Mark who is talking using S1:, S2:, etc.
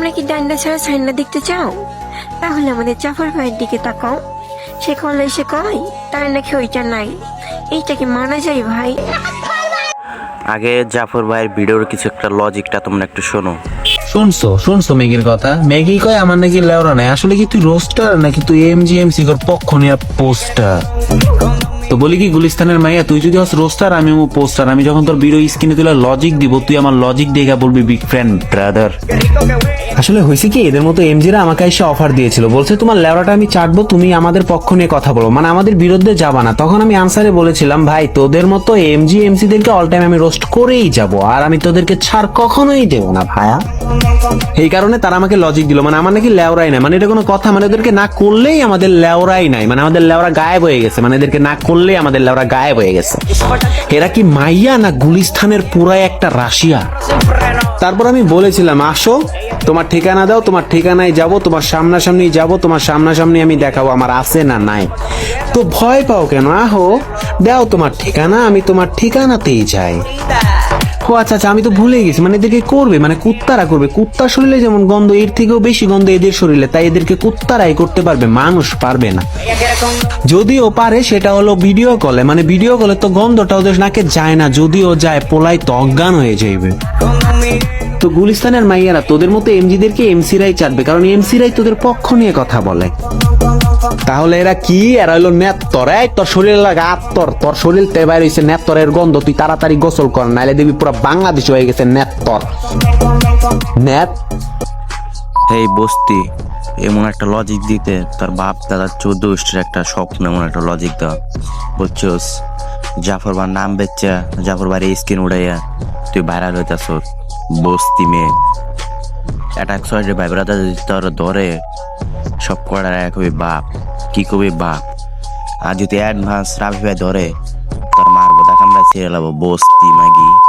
S1: তোমরা কি ডান্ডা ছাড়া সাইনা দেখতে চাও? তাহলে আমাদের জাফর ভাইয়ের দিকে তাকাও। সে কলে সে কয় তার নাকি ওইটা নাই। এইটা কি মানা যায় ভাই।
S2: আগে জাফর ভাইয়ের ভিডিওর কিছু একটা লজিকটা তোমরা একটু শোনো।
S3: শুনছো শুনছো মেগির কথা? মেগি কয় আমার নাকি লেওরা নাই। আসলে কি তুই রোস্টার নাকি তুই এম জি এম সিকর পক্ষ নিয়ে পোস্টার তো বলি কি, গুলিস্তানের মাইয়া, তুই যদি হস রোস্টার, আমি ও পোস্টার। আমি যখন তোর ভিডিও স্ক্রিনে তুলে লজিক দিব, তুই আমার লজিক দেখা বলবি বিগ ফ্রেন্ড ব্রাদার আসলে হয়েছে কি, এদের মতো এমজিরা আমাকে এসে অফার দিয়েছিল। বলছে, তোমার লেওরাটা আমি চাটবো, তুমি আমাদের পক্ষ নিয়ে কথা বলো। মানে আমাদের বিরুদ্ধে যাবা না। তখন আমি আনসারে বলেছিলাম, ভাই, তোদের মতো এমজি, এমসিদেরকে অল টাইম আমি রোস্ট করেই যাব, আর আমি তোদেরকে ছাড় কখনোই দেবো না ভাইয়া এই কারণে তারা আমাকে লজিক দিল। মানে আমার নাকি লেওরাই নাই। মানে এটা কোনো কথা। মানে ওদেরকে না করলেই আমাদের লেওরাই নাই। মানে আমাদের লেওরা গায়েব হয়ে গেছে। মানে এদেরকে না করলেই আমাদের লেওরা গায়েব হয়ে গেছে। এরা কি মাইয়া না গুলিস্তানের পুরাই একটা রাশিয়া? তারপর আমি বলেছিলাম, আসো, তোমার ঠিকানা দাও, তোমার ঠিকানায় যাব, তোমার সামনাসামনি যাব, তোমার সামনাসামনি আমি দেখাবো আমার আছে না নাই। তো ভয় পাও কেন? আহো, দাও তোমার ঠিকানা, আমি তোমার ঠিকানাতেই যাই। ও আচ্ছা আচ্ছা আমি তো ভুলে গেছি। মানে এদেরকে করবে? মানে কুত্তারা করবে? কুত্তার শরীরে যেমন গন্ধ, এর থেকেও বেশি গন্ধ এদের শরীরে। তাই এদেরকে কুত্তারাই করতে পারবে, মানুষ পারবে না। যদিও পারে, সেটা হলো ভিডিও কলে মানে ভিডিও কলে তো গন্ধটা ওদের নাকে যায় না। যদিও যায় পোলাই তো অজ্ঞান হয়ে যাইবে। তো গুলিস্তানের মাইয়ারা, তোদের মতো এমজিদেরকে এমসিরাই চাটবে। কারণ এমসিরাই তোদের পক্ষ নিয়ে কথা বলে। তাহলে এরা কি? এরা হলো নেত্তর। এই, তোর শরীরে লাগা আত্তর। তোর শরীর তে বাইর হইছে নেত্তরের গন্ধ। তুই তাড়াতাড়ি গোসল কর, নাইলে দেখবি পুরো বাংলাদেশ হয়ে গেছে নেত্তর। নেত
S2: এই বস্তি, এমন একটা লজিক দিতে তার বাপ দাদার চোদ্দ গোষ্ঠীর একটা স্বপ্ন, এমন একটা লজিক দেওয়া বুঝছোস? জাফর বার নাম বেচ্চা জাফর বাড়ি স্কিন উড়াইয়া তুই ভাইরাল হইতাছ বস্তি মেয়ে। অ্যাটাক সয়ের ভাই ব্রাদার যদি তোর ধরে সব করার এক হবে বাপ, কি কবি বাপ? আর যদি অ্যাডভান্স রাফি ভাই ধরে, তোর মারবো তাকে আমরা ছেড়ে লাবো বস্তি, মাগি।